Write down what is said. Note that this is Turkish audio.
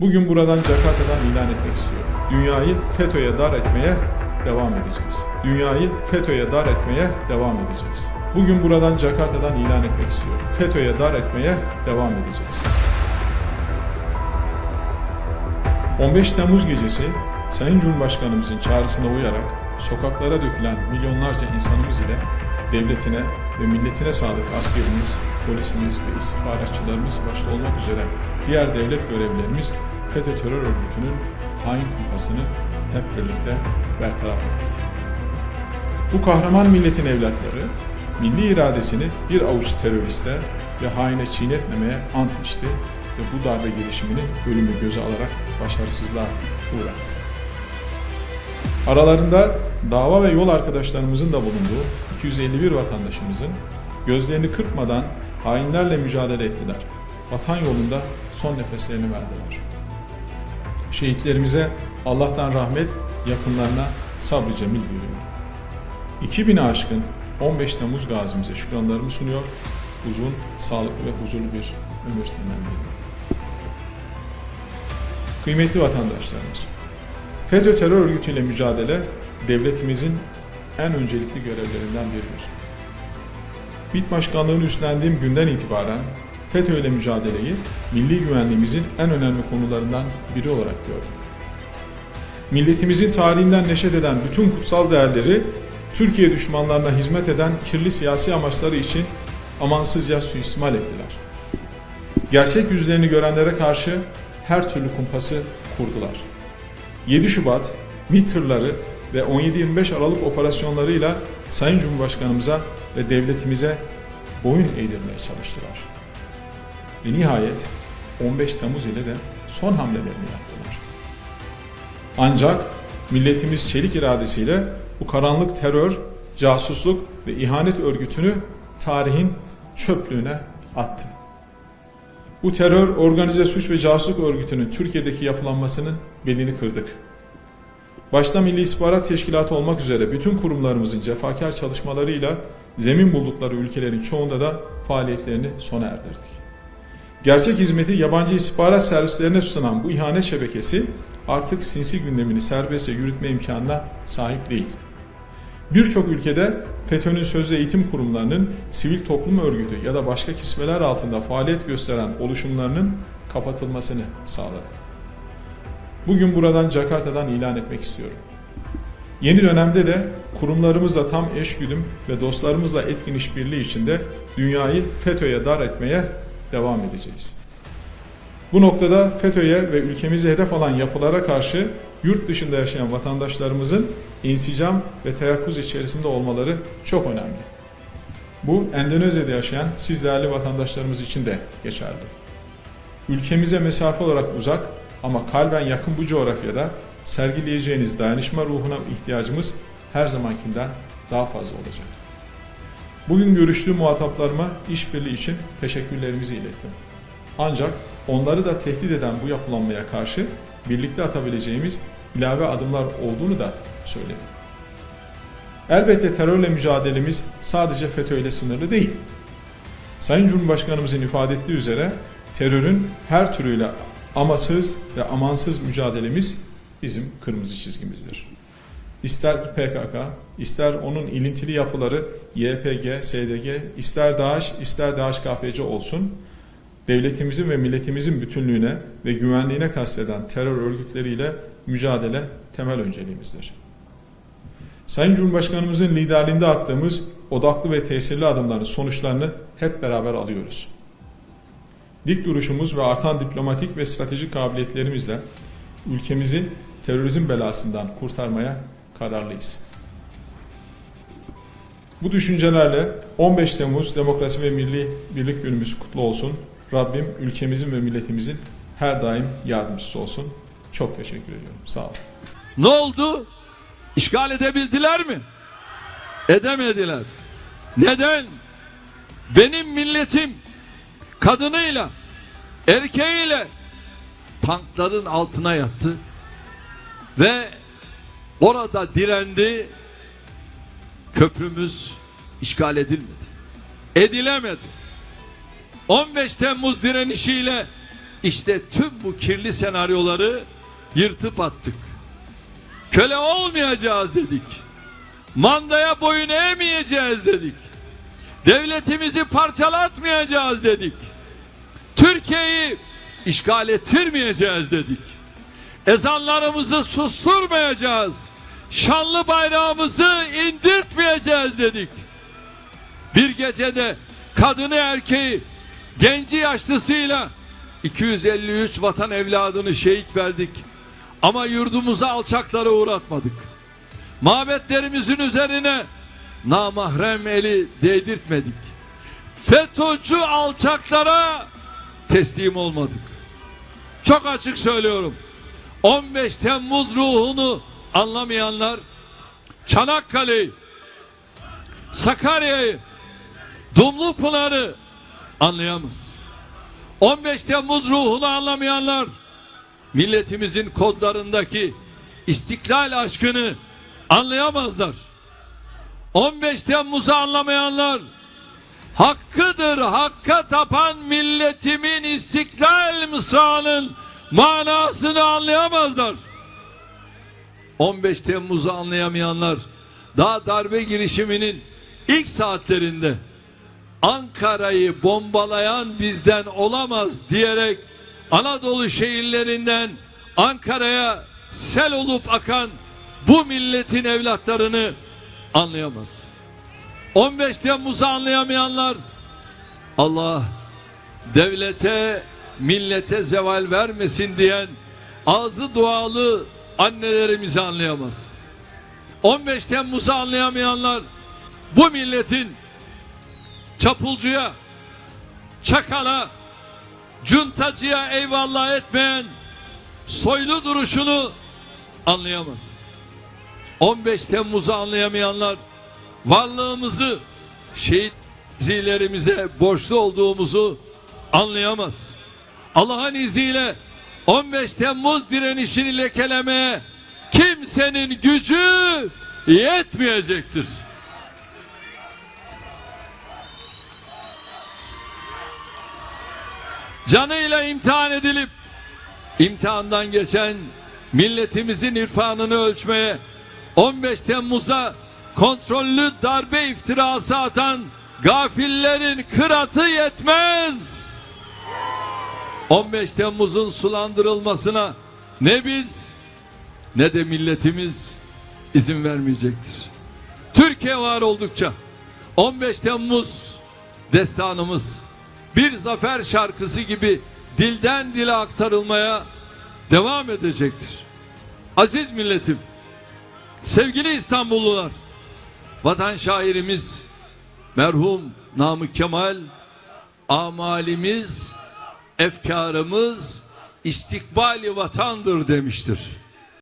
Bugün buradan Jakarta'dan ilan etmek istiyorum. Dünyayı FETÖ'ye dar etmeye devam edeceğiz. Dünyayı FETÖ'ye dar etmeye devam edeceğiz. Bugün buradan Jakarta'dan ilan etmek istiyorum. FETÖ'ye dar etmeye devam edeceğiz. 15 Temmuz gecesi Sayın Cumhurbaşkanımızın çağrısına uyarak sokaklara dökülen milyonlarca insanımız ile devletine ve milletine sadık askerimiz, polisimiz ve istihbaratçılarımız başta olmak üzere diğer devlet görevlilerimiz FETÖ terör örgütünün hain kumpasını hep birlikte bertaraf ettik. Bu kahraman milletin evlatları milli iradesini bir avuç teröriste ve haine çiğnetmemeye ant içti ve bu darbe girişimini ölümü göze alarak başarısızlığa uğrattı. Aralarında dava ve yol arkadaşlarımızın da bulunduğu 251 vatandaşımızın gözlerini kırpmadan hainlerle mücadele ettiler. Vatan yolunda son nefeslerini verdiler. Şehitlerimize Allah'tan rahmet, yakınlarına sabrı cemil diliyorum. 2000'e aşkın 15 Temmuz gazimize şükranlarımı sunuyor, uzun, sağlıklı ve huzurlu bir ömür temenni ediyorum. Kıymetli vatandaşlarımız, FETÖ terör örgütüyle mücadele devletimizin en öncelikli görevlerinden biridir. MİT Başkanlığı'nı üstlendiğim günden itibaren FETÖ ile mücadeleyi milli güvenliğimizin en önemli konularından biri olarak gördüm. Milletimizin tarihinden neşet eden bütün kutsal değerleri Türkiye düşmanlarına hizmet eden kirli siyasi amaçları için amansızca suistimal ettiler. Gerçek yüzlerini görenlere karşı her türlü kumpası kurdular. 7 Şubat, MİT tırları ve 17-25 Aralık operasyonlarıyla Sayın Cumhurbaşkanımıza ve devletimize boyun eğdirmeye çalıştılar. Ve nihayet 15 Temmuz ile de son hamlelerini yaptılar. Ancak milletimiz çelik iradesiyle bu karanlık terör, casusluk ve ihanet örgütünü tarihin çöplüğüne attı. Bu terör, organize suç ve casusluk örgütünün Türkiye'deki yapılanmasının belini kırdık. Başta Milli İstihbarat Teşkilatı olmak üzere bütün kurumlarımızın cefakar çalışmalarıyla zemin buldukları ülkelerin çoğunda da faaliyetlerini sona erdirdik. Gerçek hizmeti yabancı istihbarat servislerine sunan bu ihanet şebekesi artık sinsi gündemini serbestçe yürütme imkanına sahip değil. Birçok ülkede FETÖ'nün sözde eğitim kurumlarının sivil toplum örgütü ya da başka kismeler altında faaliyet gösteren oluşumlarının kapatılmasını sağladık. Bugün buradan Jakarta'dan ilan etmek istiyorum. Yeni dönemde de kurumlarımızla tam eşgüdüm ve dostlarımızla etkin işbirliği içinde dünyayı FETÖ'ye dar etmeye devam edeceğiz. Bu noktada FETÖ'ye ve ülkemizi hedef alan yapılara karşı yurt dışında yaşayan vatandaşlarımızın insicam ve teyakkuz içerisinde olmaları çok önemli. Bu Endonezya'da yaşayan siz değerli vatandaşlarımız için de geçerli. Ülkemize mesafe olarak uzak ama kalben yakın bu coğrafyada sergileyeceğiniz dayanışma ruhuna ihtiyacımız her zamankinden daha fazla olacak. Bugün görüştüğüm muhataplarıma işbirliği için teşekkürlerimizi ilettim. Ancak onları da tehdit eden bu yapılanmaya karşı birlikte atabileceğimiz ilave adımlar olduğunu da söyledim. Elbette terörle mücadelemiz sadece FETÖ ile sınırlı değil. Sayın Cumhurbaşkanımızın ifade ettiği üzere terörün her türüyle amasız ve amansız mücadelemiz bizim kırmızı çizgimizdir. İster PKK, ister onun ilintili yapıları YPG, SDG, ister DAEŞ, ister DAEŞ-KPC olsun, devletimizin ve milletimizin bütünlüğüne ve güvenliğine kasteden terör örgütleriyle mücadele temel önceliğimizdir. Sayın Cumhurbaşkanımızın liderliğinde attığımız odaklı ve tesirli adımların sonuçlarını hep beraber alıyoruz. Dik duruşumuz ve artan diplomatik ve stratejik kabiliyetlerimizle ülkemizi terörizm belasından kurtarmaya kararlıyız. Bu düşüncelerle 15 Temmuz Demokrasi ve Milli Birlik Günümüz kutlu olsun. Rabbim ülkemizin ve milletimizin her daim yardımcısı olsun. Çok teşekkür ediyorum. Sağ olun. Ne oldu? İşgal edebildiler mi? Edemediler. Neden? Benim milletim kadınıyla, erkeğiyle tankların altına yattı ve orada direndi. Köprümüz işgal edilmedi. Edilemedi. 15 Temmuz direnişiyle işte tüm bu kirli senaryoları yırtıp attık. Köle olmayacağız dedik. Mandaya boyun eğmeyeceğiz dedik. Devletimizi parçalatmayacağız dedik. Türkiye'yi işgal ettirmeyeceğiz dedik. Ezanlarımızı susturmayacağız. Şanlı bayrağımızı indirtmeyeceğiz dedik. Bir gecede kadını erkeği, genci yaşlısıyla 253 vatan evladını şehit verdik. Ama yurdumuza alçaklara uğratmadık. Mabetlerimizin üzerine namahrem eli değdirtmedik. FETÖ'cü alçaklara teslim olmadık. Çok açık söylüyorum. 15 Temmuz ruhunu anlamayanlar Çanakkale'yi, Sakarya'yı, Dumlupınar'ı anlayamaz. 15 Temmuz ruhunu anlamayanlar milletimizin kodlarındaki istiklal aşkını anlayamazlar. 15 Temmuz'u anlamayanlar hakkıdır hakka tapan milletimin istiklal mısrağının manasını anlayamazlar. 15 Temmuz'u anlayamayanlar daha darbe girişiminin ilk saatlerinde Ankara'yı bombalayan bizden olamaz diyerek Anadolu şehirlerinden Ankara'ya sel olup akan bu milletin evlatlarını anlayamaz. 15 Temmuz'u anlayamayanlar Allah devlete millete zeval vermesin diyen ağzı dualı annelerimizi anlayamaz. 15 Temmuz'u anlayamayanlar bu milletin çapulcuya, çakala, cuntacıya eyvallah etmeyen soylu duruşunu anlayamaz. 15 Temmuz'u anlayamayanlar varlığımızı şehit zilerimize borçlu olduğumuzu anlayamaz. Allah'ın izniyle 15 Temmuz direnişini lekelemeye kimsenin gücü yetmeyecektir. Canıyla imtihan edilip imtihandan geçen milletimizin irfanını ölçmeye 15 Temmuz'a kontrollü darbe iftirası atan gafillerin kıratı yetmez. 15 Temmuz'un sulandırılmasına ne biz ne de milletimiz izin vermeyecektir. Türkiye var oldukça 15 Temmuz destanımız bir zafer şarkısı gibi dilden dile aktarılmaya devam edecektir. Aziz milletim, sevgili İstanbullular, vatan şairimiz merhum Namık Kemal amalimiz, efkarımız istikbali vatandır demiştir.